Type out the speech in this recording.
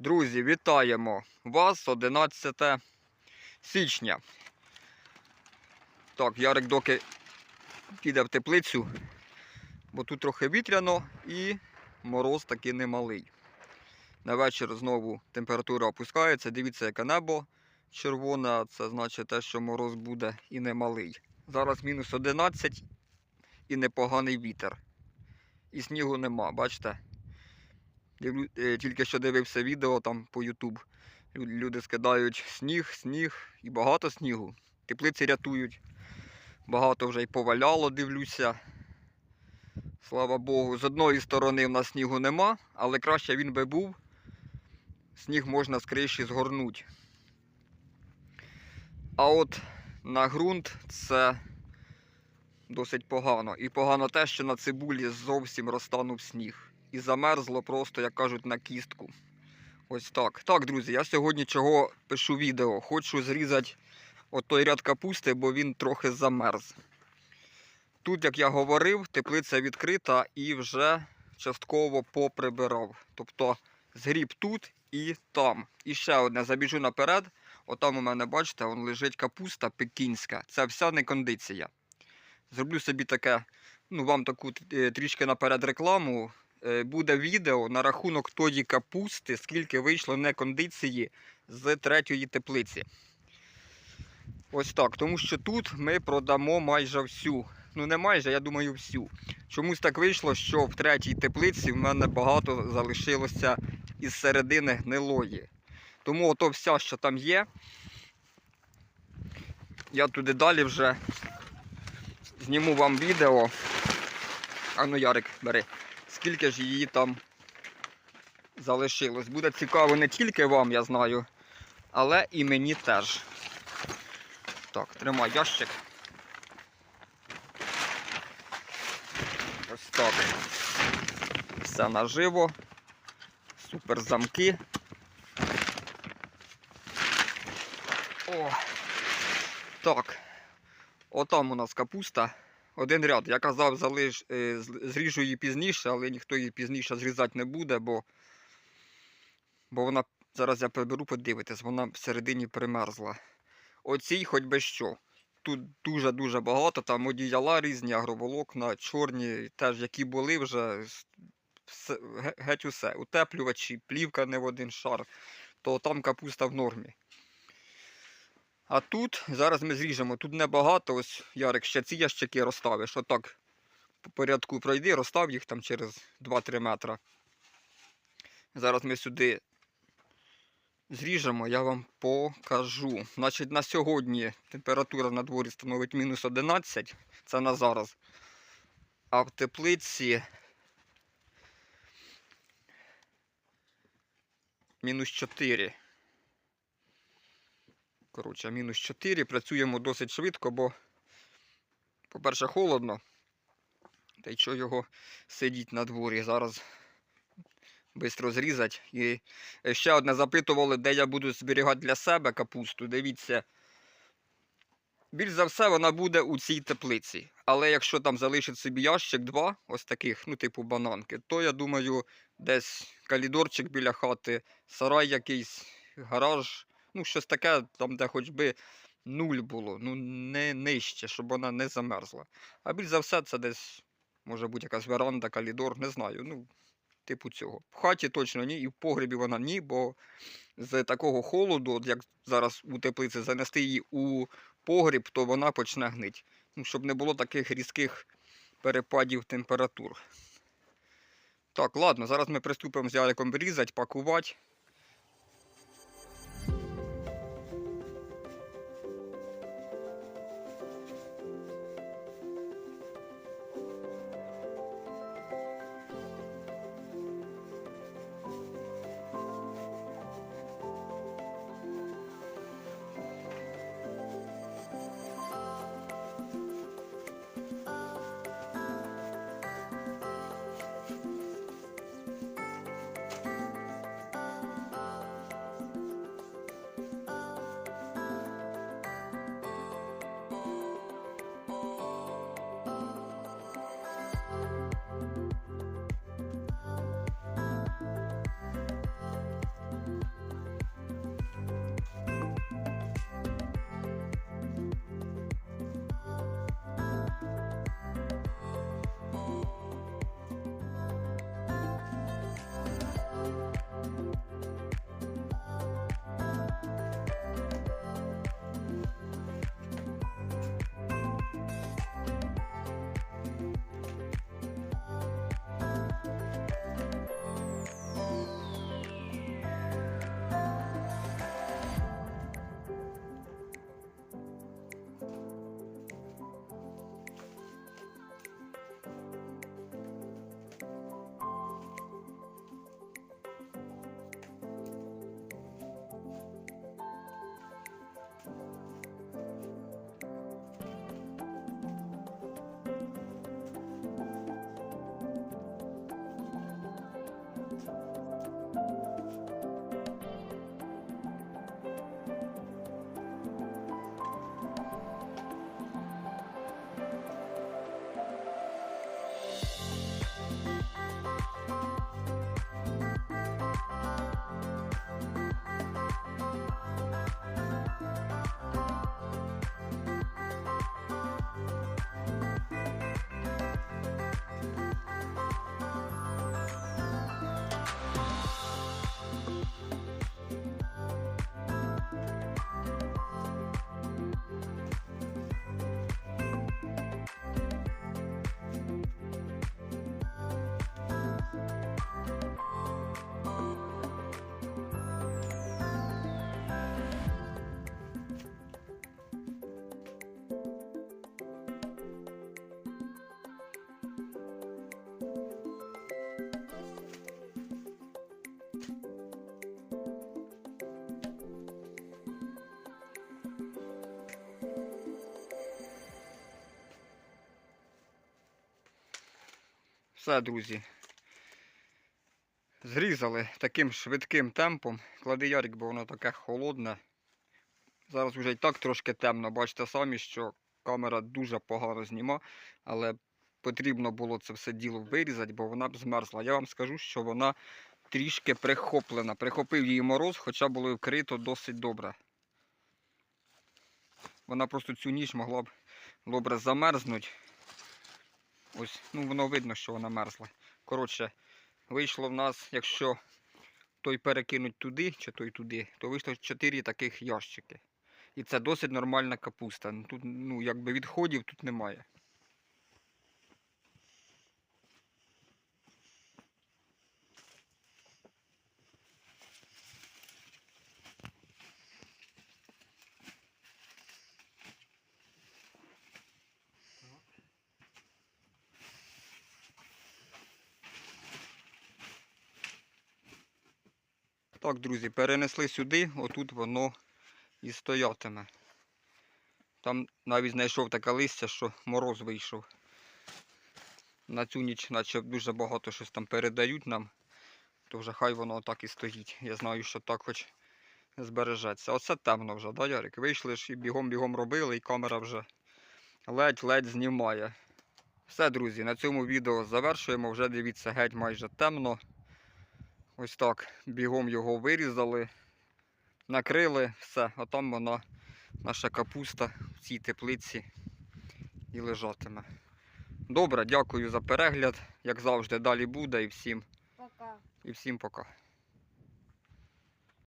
Друзі, вітаємо вас 11 січня. Так, Ярик доки піде в теплицю, бо тут трохи вітряно і мороз таки немалий. На вечір знову температура опускається. Дивіться, яке небо червоне, це значить те, що мороз буде і немалий. Зараз мінус 11 і непоганий вітер. І снігу нема, бачите? Е, тільки що дивився відео там по YouTube. Люди скидають сніг, сніг і багато снігу. Теплиці рятують. Багато вже й поваляло, дивлюся. Слава Богу, з одної сторони в нас снігу нема, але краще він би був. Сніг можна з криші згорнути. А от на ґрунт це досить погано. І погано те, що на цибулі зовсім розтанув сніг. І замерзло просто, як кажуть, на кістку. Ось так. Так, друзі, я сьогодні чого пишу відео. Хочу зрізати отой ряд капусти, бо він трохи замерз. Тут, як я говорив, теплиця відкрита і вже частково поприбирав. Тобто згріб тут і там. І ще одне, забіжу наперед. Отам у мене, бачите, вон лежить капуста пекінська. Це вся не кондиція. Зроблю собі таке, ну вам таку е, трішки наперед рекламу. Е, Буде відео на рахунок тої капусти, скільки вийшло не кондиції з третьої теплиці. Ось так. Тому що тут ми продамо майже всю. Ну не майже, я думаю, всю. Чомусь так вийшло, що в третій теплиці в мене багато залишилося із середини гнилої. Тому ото вся, що там є, я туди далі вже зніму вам відео. А ну, Ярик, бери. Скільки ж її там залишилось. Буде цікаво не тільки вам, я знаю, але і мені теж. Так, тримай ящик. Ось так. Все наживо. Супер замки. О. Так. Отам у нас капуста. Один ряд. Я казав, залиш, е, зріжу її пізніше, але ніхто її пізніше зрізати не буде, бо, бо вона, зараз я приберу, подивитись, вона всередині примерзла. Оцій хоч би що. Тут дуже-дуже багато, там одіяла різні, агроволокна, чорні, теж які були вже все, геть усе. Утеплювачі, плівка не в один шар, то там капуста в нормі. А тут зараз ми зріжемо. Тут небагато. Ось Ярик ще ці ящики розставиш. Отак по порядку пройди, розстав їх там через 2-3 метри. Зараз ми сюди зріжемо, я вам покажу. Значить, на сьогодні температура на дворі становить мінус 11. Це на зараз. А в теплиці мінус 4. Коротше, мінус 4. Працюємо досить швидко, бо, по-перше, холодно. Та й що його сидіть на дворі. Зараз швидко зрізати. І е, ще одне запитували, де я буду зберігати для себе капусту. Дивіться. Більш за все, вона буде у цій теплиці. Але якщо там залишить собі ящик два, ось таких, ну, типу бананки, то я думаю, десь калідорчик біля хати, сарай якийсь, гараж. Ну, щось таке, там, де хоч би нуль було, ну не нижче, щоб вона не замерзла. А більш за все, це десь може бути якась веранда, калідор, не знаю. Ну, типу цього. В хаті точно ні, і в погребі вона ні, бо з такого холоду, от як зараз у теплиці, занести її у погріб, то вона почне гнить. Ну, щоб не було таких різких перепадів температур. Так, ладно, зараз ми приступимо з Яриком різати, пакувати. Все, друзі. Зрізали таким швидким темпом. Клади ярик, бо воно таке холодне. Зараз вже і так трошки темно. Бачите самі, що камера дуже погано зніма, але потрібно було це все діло вирізати, бо вона б змерзла. Я вам скажу, що вона трішки прихоплена. Прихопив її мороз, хоча було вкрито досить добре. Вона просто цю ніч могла б добре замерзнути. Ось, ну воно видно, що вона мерзла. Коротше, вийшло в нас, якщо той перекинуть туди чи той туди, то вийшло 4 таких ящики. І це досить нормальна капуста. Ну, Тут, ну, якби відходів тут немає. Так, друзі, перенесли сюди, отут воно і стоятиме. Там навіть знайшов таке листя, що мороз вийшов. На цю ніч, наче дуже багато щось там передають нам, то вже хай воно так і стоїть. Я знаю, що так хоч збережеться. Оце темно вже, да, Ярик? Вийшли ж і бігом-бігом робили, і камера вже ледь-ледь знімає. Все, друзі, на цьому відео завершуємо. Вже дивіться, геть майже темно. Ось так, бігом його вирізали, накрили, все, а там вона, наша капуста в цій теплиці і лежатиме. Добре, дякую за перегляд. Як завжди, далі буде і всім, Пока. і всім пока.